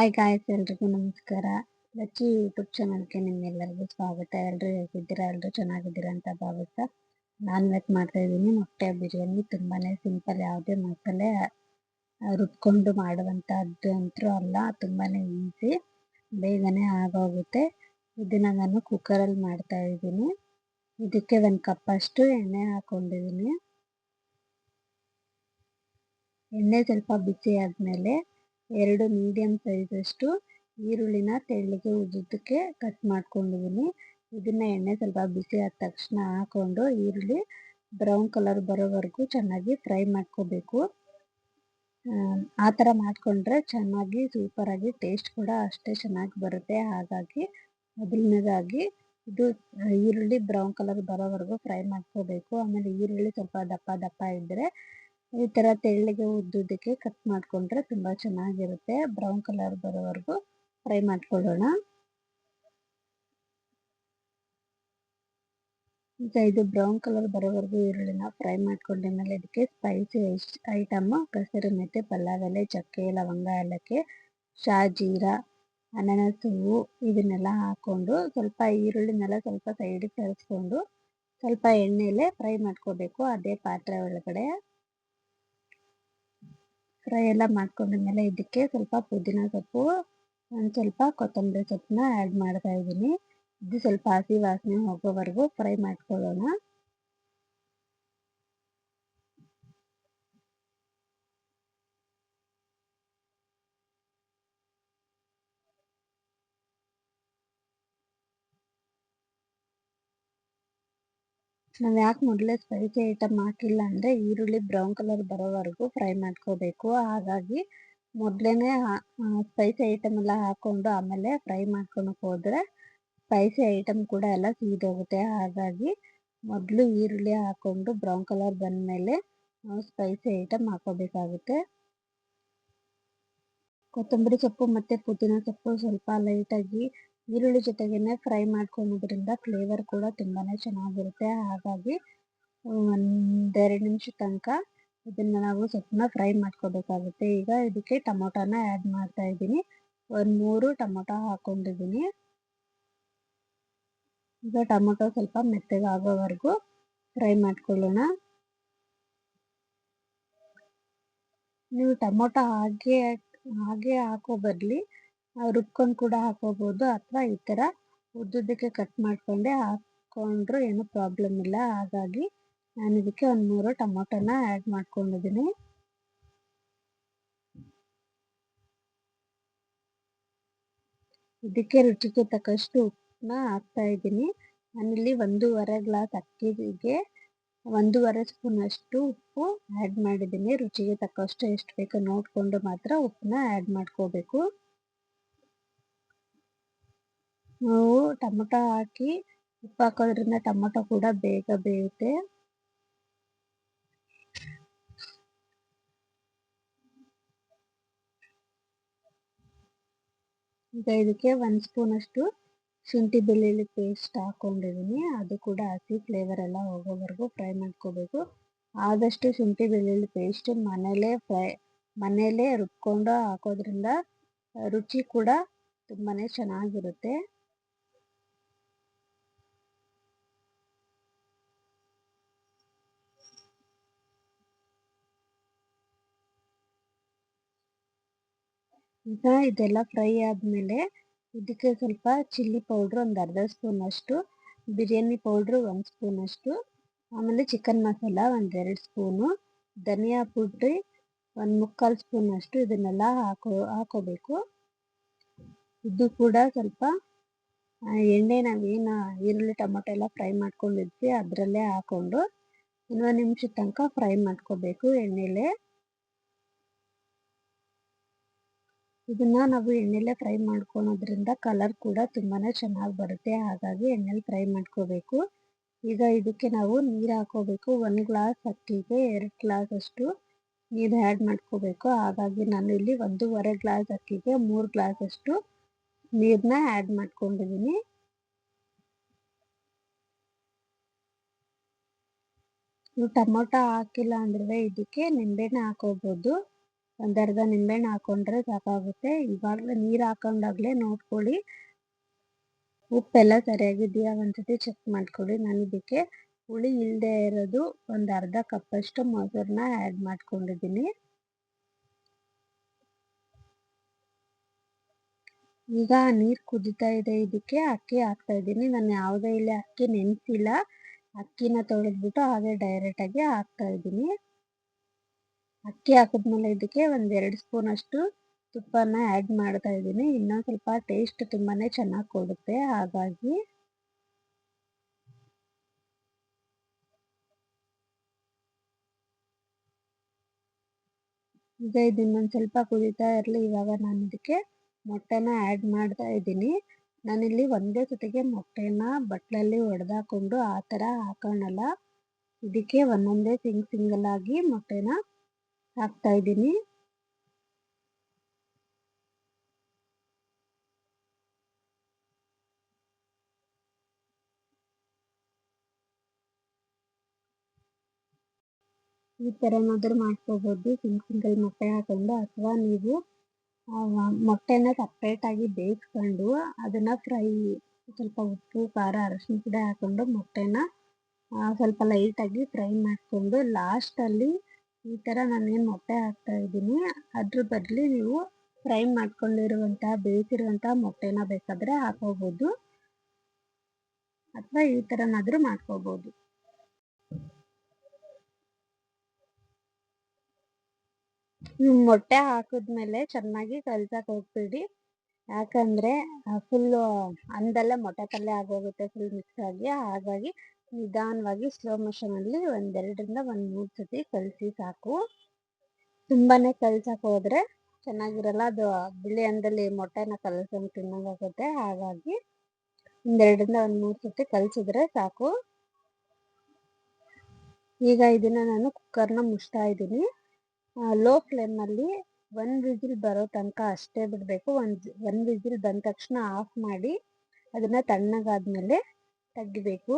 Hi guys ಎಲ್ರಿಗೂ ನಮಸ್ಕಾರ. Lachchi YouTube ಚಾನಲ್ಗೆ ನಿಮ್ಮೆಲ್ಲರಿಗೂ ಸ್ವಾಗತ. ಎಲ್ಲರೂ ಹೇಗಿದ್ದೀರಾ? ಎಲ್ಲರೂ ಚೆನ್ನಾಗಿದ್ದೀರಾ ಅಂತ ಭಾವಿಸ್ತಾ ನಾನ್ ವೆಜ್ ಮಾಡ್ತಾ ಇದ್ದೀನಿ. ಮೊಟ್ಟೆ ಬಿರಿಯಾನಿ ತುಂಬಾನೇ ಸಿಂಪಲ್ ಯಾವುದೇ ಮಸಾಲೆ ರುಬ್ಕೊಂಡು ಮಾಡುವಂತಹದ್ದು ಅಂತೂ ಅಲ್ಲ, ತುಂಬಾನೇ ಈಸಿ ಬೇಗನೆ ಆಗೋಗುತ್ತೆ. ಇದನ್ನ ನಾನು ಕುಕ್ಕರಲ್ಲಿ ಮಾಡ್ತಾ ಇದ್ದೀನಿ. ಇದಕ್ಕೆ ಒಂದು ಕಪ್ ಅಷ್ಟು ಎಣ್ಣೆ ಹಾಕೊಂಡಿದ್ದೀನಿ. ಎಣ್ಣೆ ಸ್ವಲ್ಪ ಬಿಸಿ ಆದಮೇಲೆ ಎರಡು ಮೀಡಿಯಂ ಸೈಜಷ್ಟು ಈರುಳ್ಳಿನ ತೆಳ್ಳಗೆ ಉದ್ದಕ್ಕೆ ಕಟ್ ಮಾಡ್ಕೊಂಡಿದ್ದೀನಿ. ಇದನ್ನ ಎಣ್ಣೆ ಸ್ವಲ್ಪ ಬಿಸಿ ಆದ ತಕ್ಷಣ ಹಾಕೊಂಡು ಈರುಳ್ಳಿ ಬ್ರೌನ್ ಕಲರ್ ಬರೋವರೆಗೂ ಚೆನ್ನಾಗಿ ಫ್ರೈ ಮಾಡ್ಕೋಬೇಕು. ಆ ಥರ ಮಾಡಿಕೊಂಡ್ರೆ ಚೆನ್ನಾಗಿ ಸೂಪರಾಗಿ ಟೇಸ್ಟ್ ಕೂಡ ಅಷ್ಟೇ ಚೆನ್ನಾಗಿ ಬರುತ್ತೆ. ಹಾಗಾಗಿ ಮೊದಲನೇದಾಗಿ ಇದು ಈರುಳ್ಳಿ ಬ್ರೌನ್ ಕಲರ್ ಬರೋವರೆಗೂ ಫ್ರೈ ಮಾಡ್ಕೋಬೇಕು. ಆಮೇಲೆ ಈರುಳ್ಳಿ ಸ್ವಲ್ಪ ದಪ್ಪ ದಪ್ಪ ಇದ್ದರೆ ಈ ತರ ತೆಳ್ಳಗೆ ಉದ್ದುದಕ್ಕೆ ಕಟ್ ಮಾಡ್ಕೊಂಡ್ರೆ ತುಂಬಾ ಚೆನ್ನಾಗಿರುತ್ತೆ. ಬ್ರೌನ್ ಕಲರ್ ಬರೋವರೆಗೂ ಫ್ರೈ ಮಾಡ್ಕೊಳ್ಳೋಣ. ಈಗ ಇದು ಬ್ರೌನ್ ಕಲರ್ ಬರೋವರೆಗೂ ಈರುಳ್ಳಿನ ಫ್ರೈ ಮಾಡ್ಕೊಂಡ್ಮೇಲೆ ಇದಕ್ಕೆ ಸ್ಪೈಸಿ ಐಟಮ್ ಕಸರು ಮೆತ್ತೆ ಪಲಾವ್ ಎಲೆ ಚಕ್ಕೆ, ಲವಂಗ, ಏಲಕ್ಕಿ ಶಾಜೀರಾ ಅನಾನಸ್, ಹೂವು ಇದನ್ನೆಲ್ಲ ಹಾಕೊಂಡು ಸ್ವಲ್ಪ ಈರುಳ್ಳಿನೆಲ್ಲ ಸ್ವಲ್ಪ ಸೈಡಿಗೆ ಸರಿಸ್ಕೊಂಡು ಸ್ವಲ್ಪ ಎಣ್ಣೆಲೆ ಫ್ರೈ ಮಾಡ್ಕೋಬೇಕು. ಅದೇ ಪಾತ್ರೆ ಒಳಗಡೆ. ಫ್ರೈ ಎಲ್ಲ ಮಾಡ್ಕೊಂಡ್ಮೇಲೆ ಇದಕ್ಕೆ ಸ್ವಲ್ಪ ಪುದೀನ ಸೊಪ್ಪು, ಒಂದು ಸ್ವಲ್ಪ ಕೊತ್ತಂಬರಿ ಸೊಪ್ಪನ್ನ ಆ್ಯಡ್ ಮಾಡ್ತಾ ಇದ್ದೀನಿ. ಇದು ಸ್ವಲ್ಪ ಹಸಿ ವಾಸನೆ ಹೋಗೋವರೆಗೂ ಫ್ರೈ ಮಾಡ್ಕೊಳ್ಳೋಣ. ನಾವು ಯಾಕೆ ಮೊದಲೇ ಸ್ಪೈಸಿ ಐಟಮ್ ಹಾಕಿಲ್ಲ ಅಂದರೆ ಈರುಳ್ಳಿ ಬ್ರೌನ್ ಕಲರ್ ಬರೋವರೆಗೂ ಫ್ರೈ ಮಾಡ್ಕೋಬೇಕು. ಹಾಗಾಗಿ ಮೊದಲೇ ಸ್ಪೈಸಿ ಐಟಮ್ ಎಲ್ಲ ಹಾಕ್ಕೊಂಡು ಆಮೇಲೆ ಫ್ರೈ ಮಾಡ್ಕೊಳಕ್ಕೆ ಹೋದರೆ ಸ್ಪೈಸಿ ಐಟಮ್ ಕೂಡ ಎಲ್ಲ ಸೀದೋಗುತ್ತೆ ಹಾಗಾಗಿ ಮೊದಲು ಈರುಳ್ಳಿ ಹಾಕ್ಕೊಂಡು ಬ್ರೌನ್ ಕಲರ್ ಬಂದಮೇಲೆ ನಾವು ಸ್ಪೈಸಿ ಐಟಮ್ ಹಾಕೋಬೇಕಾಗುತ್ತೆ. ಕೊತ್ತಂಬರಿ ಸೊಪ್ಪು ಮತ್ತು ಪುದೀನ ಸೊಪ್ಪು ಸ್ವಲ್ಪ ಲೈಟಾಗಿ ಈರುಳ್ಳಿ ಜೊತೆಗೇನೆ ಫ್ರೈ ಮಾಡ್ಕೊಳ್ಳೋದ್ರಿಂದ ಫ್ಲೇವರ್ ಕೂಡ ತುಂಬಾ ಚೆನ್ನಾಗಿರುತ್ತೆ. ಹಾಗಾಗಿ, ಒಂದೆರಡು ನಿಮಿಷ ತನಕ ಇದನ್ನು ನಾವು ಸೊಪ್ಪನ್ನ ಫ್ರೈ ಮಾಡ್ಕೋಬೇಕಾಗುತ್ತೆ. ಈಗ ಇದಕ್ಕೆ ಟೊಮೊಟೊನ ಆ್ಯಡ್ ಮಾಡ್ತಾ ಇದ್ದೀನಿ. ಒಂದು ಮೂರು ಟೊಮೊಟೊ ಹಾಕೊಂಡಿದ್ದೀನಿ. ಈಗ ಟೊಮೊಟೊ ಸ್ವಲ್ಪ ಮೆತ್ತಗಾಗೋವರೆಗೂ ಫ್ರೈ ಮಾಡ್ಕೊಳ್ಳೋಣ. ನೀವು ಟೊಮೊಟೊ ಹಾಗೆ ಹಾಗೆ ಹಾಕೋ ಬದಲಿ ರುಬ್ಕೊಂಡು ಕೂಡ ಹಾಕೋಬಹುದು ಅಥವಾ ಈ ಥರ ಉದ್ದುದ್ದಕ್ಕೆ ಕಟ್ ಮಾಡ್ಕೊಂಡೆ ಹಾಕೊಂಡ್ರು ಏನು ಪ್ರಾಬ್ಲಮ್ ಇಲ್ಲ. ಹಾಗಾಗಿ ನಾನು ಇದಕ್ಕೆ ಒಂದು ಮೂರು ಟೊಮೊಟೊನ ಆ್ಯಡ್ ಮಾಡ್ಕೊಂಡಿದ್ದೀನಿ. ಇದಕ್ಕೆ ರುಚಿಗೆ ತಕ್ಕಷ್ಟು ಉಪ್ಪನ್ನ ಹಾಕ್ತಾ ಇದ್ದೀನಿ. ನಾನಿಲ್ಲಿ ಒಂದೂವರೆ ಗ್ಲಾಸ್ ಅಕ್ಕಿಗೆ ಒಂದೂವರೆ ಸ್ಪೂನ್ ಅಷ್ಟು ಉಪ್ಪು ಆ್ಯಡ್ ಮಾಡಿದ್ದೀನಿ. ರುಚಿಗೆ ತಕ್ಕಷ್ಟು ಎಷ್ಟು ಬೇಕೋ ನೋಡಿಕೊಂಡು ಮಾತ್ರ ಉಪ್ಪನ್ನ ಆ್ಯಡ್ ಮಾಡ್ಕೋಬೇಕು. ನಾವು ಟೊಮೊಟೊ ಹಾಕಿ ಉಪ್ಪು ಹಾಕೋದ್ರಿಂದ ಟೊಮೊಟೊ ಕೂಡ ಬೇಗ ಬೇಯುತ್ತೆ. ಈಗ ಇದಕ್ಕೆ ಒಂದು ಸ್ಪೂನ್ ಅಷ್ಟು ಶುಂಠಿ ಬೆಳ್ಳುಳ್ಳಿ ಪೇಸ್ಟ್ ಹಾಕೊಂಡಿದ್ದೀನಿ ಅದು ಕೂಡ ಹಸಿ ಫ್ಲೇವರ್ ಎಲ್ಲ ಹೋಗೋವರೆಗೂ ಫ್ರೈ ಮಾಡ್ಕೋಬೇಕು. ಆದಷ್ಟು ಶುಂಠಿ ಬೆಳ್ಳುಳ್ಳಿ ಪೇಸ್ಟ್ ಮನೇಲೇ ಫ್ರೈ ಮನೇಲೇ ರುಬ್ಕೊಂಡು ಹಾಕೋದ್ರಿಂದ ರುಚಿ ಕೂಡ ತುಂಬಾ ಚೆನ್ನಾಗಿರುತ್ತೆ. ಈಗ ಇದೆಲ್ಲ ಫ್ರೈ ಆದಮೇಲೆ ಇದಕ್ಕೆ ಸ್ವಲ್ಪ ಚಿಲ್ಲಿ ಪೌಡ್ರ್ ಒಂದು ಅರ್ಧ ಸ್ಪೂನ್ ಅಷ್ಟು, ಬಿರಿಯಾನಿ ಪೌಡ್ರ್ ಒಂದು ಸ್ಪೂನ್ ಅಷ್ಟು, ಆಮೇಲೆ ಚಿಕನ್ ಮಸಾಲ ಒಂದೆರಡು ಸ್ಪೂನು, ಧನಿಯಾ ಪುಡಿ ಒಂದು ಮುಕ್ಕಾಲು ಸ್ಪೂನ್ ಅಷ್ಟು ಇದನ್ನೆಲ್ಲ ಹಾಕೋ, ಹಾಕೋಬೇಕು. ಇದು ಕೂಡ ಸ್ವಲ್ಪ ಎಣ್ಣೆ ನಾವೇನು ಈರುಳ್ಳಿ ಟೊಮೊಟೊ ಎಲ್ಲ ಫ್ರೈ ಮಾಡ್ಕೊಂಡಿದ್ವಿ ಅದರಲ್ಲೇ ಹಾಕೊಂಡು ಇನ್ನೊಂದು ನಿಮಿಷದ ತನಕ ಫ್ರೈ ಮಾಡ್ಕೋಬೇಕು ಎಣ್ಣೆಲೆ. ಇದನ್ನ ನಾವು ಎಣ್ಣೆಲೆ ಫ್ರೈ ಮಾಡ್ಕೊಳೋದ್ರಿಂದ ಕಲರ್ ಕೂಡ ತುಂಬಾನೇ ಚೆನ್ನಾಗಿ ಬರುತ್ತೆ. ಹಾಗಾಗಿ ಎಣ್ಣೆಲಿ ಫ್ರೈ ಮಾಡ್ಕೋಬೇಕು. ಈಗ ಇದಕ್ಕೆ ನಾವು ನೀರು ಹಾಕೋಬೇಕು. ಒಂದು ಗ್ಲಾಸ್ ಅಕ್ಕಿಗೆ ಎರಡು ಗ್ಲಾಸ್ ಅಷ್ಟು ನೀರು ಆ್ಯಡ್ ಮಾಡ್ಕೋಬೇಕು. ಹಾಗಾಗಿ ನಾನು ಇಲ್ಲಿ ಒಂದೂವರೆ ಗ್ಲಾಸ್ ಅಕ್ಕಿಗೆ ಮೂರು ಗ್ಲಾಸ್ ಅಷ್ಟು ನೀರನ್ನ ಆ್ಯಡ್ ಮಾಡ್ಕೊಂಡಿದ್ದೀನಿ ಟೊಮೊಟೊ ಹಾಕಿಲ್ಲ ಅಂದ್ರೆ ಇದಕ್ಕೆ ನಿಂಬೆಹಣ್ಣು ಹಾಕೋಬೋದು. ಒಂದು ಅರ್ಧ ನಿಂಬೆಹಣ್ಣು ಹಾಕೊಂಡ್ರೆ ಸಾಕಾಗುತ್ತೆ. ಇವಾಗಲೇ ನೀರು ಹಾಕೊಂಡಾಗಲೇ ನೋಡ್ಕೊಳ್ಳಿ. ಉಪ್ಪೆಲ್ಲ ಸರಿಯಾಗಿದೆಯಾ ಒಂದ್ಸತಿ ಚೆಕ್ ಮಾಡ್ಕೊಳ್ಳಿ ನಾನು ಇದಕ್ಕೆ. ಹುಳಿ ಇಲ್ಲದೆ ಇರೋದು ಒಂದು ಅರ್ಧ ಕಪ್ಪಷ್ಟು ಮೊಸರನ್ನ ಆ್ಯಡ್ ಮಾಡ್ಕೊಂಡಿದ್ದೀನಿ. ಈಗ ನೀರು ಕುದಿತಾ ಇದೆ ಇದಕ್ಕೆ. ಅಕ್ಕಿ ಹಾಕ್ತಾ ಇದ್ದೀನಿ. ನಾನು ಯಾವುದೇ ಇಲ್ಲಿ ಅಕ್ಕಿ ನೆನೆಸಿಲ್ಲ. ಅಕ್ಕಿನ ತೊಳೆದ್ಬಿಟ್ಟು ಹಾಗೆ ಡೈರೆಕ್ಟಾಗಿ ಹಾಕ್ತಾ ಇದ್ದೀನಿ. ಅಕ್ಕಿ ಹಾಕಿದ್ಮೇಲೆ ಇದಕ್ಕೆ ಒಂದು ಎರಡು ಸ್ಪೂನ್ ಅಷ್ಟು ತುಪ್ಪನ ಆ್ಯಡ್ ಮಾಡ್ತಾ ಇದ್ದೀನಿ. ಇನ್ನೊಂದು ಸ್ವಲ್ಪ ಟೇಸ್ಟ್ ತುಂಬಾ ಚೆನ್ನಾಗಿ ಕೊಡುತ್ತೆ. ಹಾಗಾಗಿ ಈಗ ಇದನ್ನೊಂದು ಸ್ವಲ್ಪ ಕುದೀತಾ ಇರಲಿ. ಇವಾಗ ನಾನು ಇದಕ್ಕೆ ಮೊಟ್ಟೆನ ಆ್ಯಡ್ ಮಾಡ್ತಾ ಇದ್ದೀನಿ. ನಾನಿಲ್ಲಿ ಒಂದೇ ಜೊತೆಗೆ ಮೊಟ್ಟೆನ ಬಟ್ಲಲ್ಲಿ ಒಡೆದಾಕೊಂಡು ಆ ಥರ ಹಾಕೋಣಲ್ಲ ಇದಕ್ಕೆ ಒಂದೊಂದೇ ಸಿಂಗ್ ಸಿಂಗಲ್ ಆಗಿ ಮೊಟ್ಟೆನ ಹಾಕ್ತಾ ಇದ್ದೀನಿ. ಈ ಥರನಾದ್ರೂ ಮಾಡ್ಕೋಬೋದು. ಸಿಂಗ್ ಸಿಂಗಲ್ ಮೊಟ್ಟೆ ಹಾಕೊಂಡು ಅಥವಾ ನೀವು ಮೊಟ್ಟೆನ ಸಪ್ರೇಟಾಗಿ ಬೇಯಿಸ್ಕೊಂಡು ಅದನ್ನ ಫ್ರೈ, ಸ್ವಲ್ಪ ಉಪ್ಪು, ಖಾರ, ಅರಶಿನ ಪುಡಿ ಹಾಕೊಂಡು ಮೊಟ್ಟೆನ ಸ್ವಲ್ಪ ಲೈಟಾಗಿ ಫ್ರೈ ಮಾಡಿಕೊಂಡು ಲಾಸ್ಟಲ್ಲಿ ಈ ಥರ ನಾನೇನು ಮೊಟ್ಟೆ ಹಾಕ್ತಾ ಇದ್ದೀನಿ. ಅದ್ರ ಬದಲು ನೀವು ಫ್ರೈ ಮಾಡ್ಕೊಂಡಿರುವಂತಹ ಬೇಯಿಸಿರುವಂಥ ಮೊಟ್ಟೆನ ಬೇಕಾದರೆ ಹಾಕೋಬೋದು. ಅಥವಾ ಈ ಥರನಾದರೂ ಮಾಡ್ಕೋಬೋದು. ಮೊಟ್ಟೆ ಹಾಕಿದ್ಮೇಲೆ ಚೆನ್ನಾಗಿ ಕಲ್ಸಕ್ಕೆ ಹೋಗ್ಬೇಡಿ. ಯಾಕಂದರೆ ಫುಲ್ ಅಂದಲ್ಲೇ ಮೊಟ್ಟೆ ಪಲ್ಯ ಆಗೋಗುತ್ತೆ ಫುಲ್ ಮಿಕ್ಸ್ ಆಗಿ. ಹಾಗಾಗಿ ನಿಧಾನವಾಗಿ ಸ್ಲೋ ಮೋಷನಲ್ಲಿ ಒಂದೆರಡರಿಂದ ಒಂದು ಮೂರು ಸತಿ ಕಲಸಿ ಸಾಕು. ತುಂಬಾ ಕಲ್ಸಕ್ಕೆ ಹೋದರೆ ಚೆನ್ನಾಗಿರಲ್ಲ. ಅದು ಬಿಳಿ ಅಂದಲ್ಲಿ ಮೊಟ್ಟೆನ ಕಲಸಂಗೆ ತಿನ್ನಂಗಾಗುತ್ತೆ ಹಾಗಾಗಿ ಒಂದೆರಡರಿಂದ ಒಂದು ಮೂರು ಸತಿ ಕಲಸಿದ್ರೆ ಸಾಕು. ಈಗ ಇದನ್ನು ನಾನು ಕುಕ್ಕರ್ನ ಮುಚ್ತಾ ಇದ್ದೀನಿ. ಲೋ ಫ್ಲೇಮಲ್ಲಿ ಒಂದು ವಿಸಿಲ್ ಬರೋ ತನಕ ಅಷ್ಟೇ ಬಿಡಬೇಕು. ಒಂದು ಒಂದು ವಿಸಿಲ್ ಬಂದ ತಕ್ಷಣ ಆಫ್ ಮಾಡಿ ಅದನ್ನು ತಣ್ಣಗಾದ್ಮೇಲೆ ತೆಗಿಬೇಕು.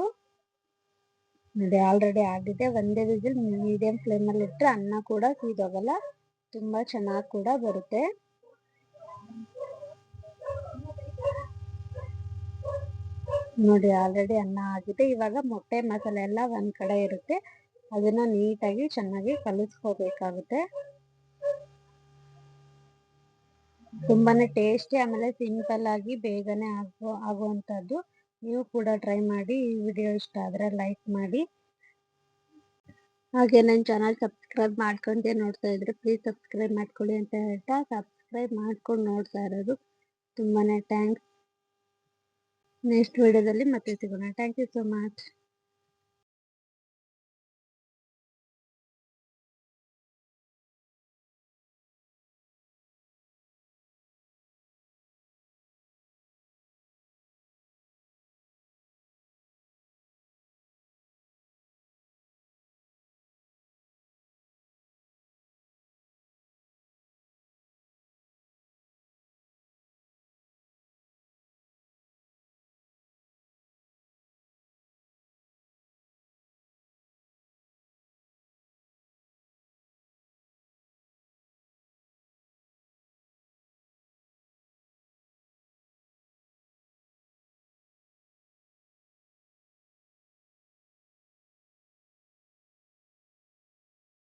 ನೋಡಿ ಆಲ್ರೆಡಿ ಆಗಿದೆ. ಒಂದೇ ವಿಸಿಲ್ ಮೀಡಿಯಂ ಫ್ಲೇಮಲ್ಲಿ ಇಟ್ಟರೆ ಅನ್ನ ಕೂಡ ಸೀದೋಗಲ್ಲ ತುಂಬ ಚೆನ್ನಾಗಿ ಕೂಡ ಬರುತ್ತೆ. ನೋಡಿ ಆಲ್ರೆಡಿ ಅನ್ನ ಆಗಿದೆ. ಇವಾಗ ಮೊಟ್ಟೆ ಮಸಾಲೆ ಎಲ್ಲ ಒಂದ್ ಕಡೆ ಇರುತ್ತೆ. ಅದನ್ನ ನೀಟಾಗಿ ಚೆನ್ನಾಗಿ ಕಲಿಸ್ಕೋಬೇಕಾಗುತ್ತೆ. ತುಂಬಾನೇ ಟೇಸ್ಟಿ ಆಮೇಲೆ ಸಿಂಪಲ್ ಆಗಿ ಬೇಗನೆ ಆಗೋ ನೀವು ಕೂಡ ಟ್ರೈ ಮಾಡಿ ಈ ವಿಡಿಯೋ ಇಷ್ಟ ಆದರೆ ಲೈಕ್ ಮಾಡಿ. ಹಾಗೆ ನನ್ನ ಚಾನಲ್ ಸಬ್ಸ್ಕ್ರೈಬ್ ಮಾಡ್ಕೊಂಡೆ ನೋಡ್ತಾ ಇದ್ರೆ ಪ್ಲೀಸ್ ಸಬ್ಸ್ಕ್ರೈಬ್ ಮಾಡ್ಕೊಳ್ಳಿ ಅಂತ ಹೇಳ್ತಾ ಸಬ್ಸ್ಕ್ರೈಬ್ ಮಾಡ್ಕೊಂಡು ನೋಡ್ತಾ ಇರೋದು. ತುಂಬಾನೇ ಥ್ಯಾಂಕ್ಸ್ ನೆಕ್ಸ್ಟ್ ವಿಡಿಯೋದಲ್ಲಿ ಮತ್ತೆ ಸಿಗೋಣ. Thank you so much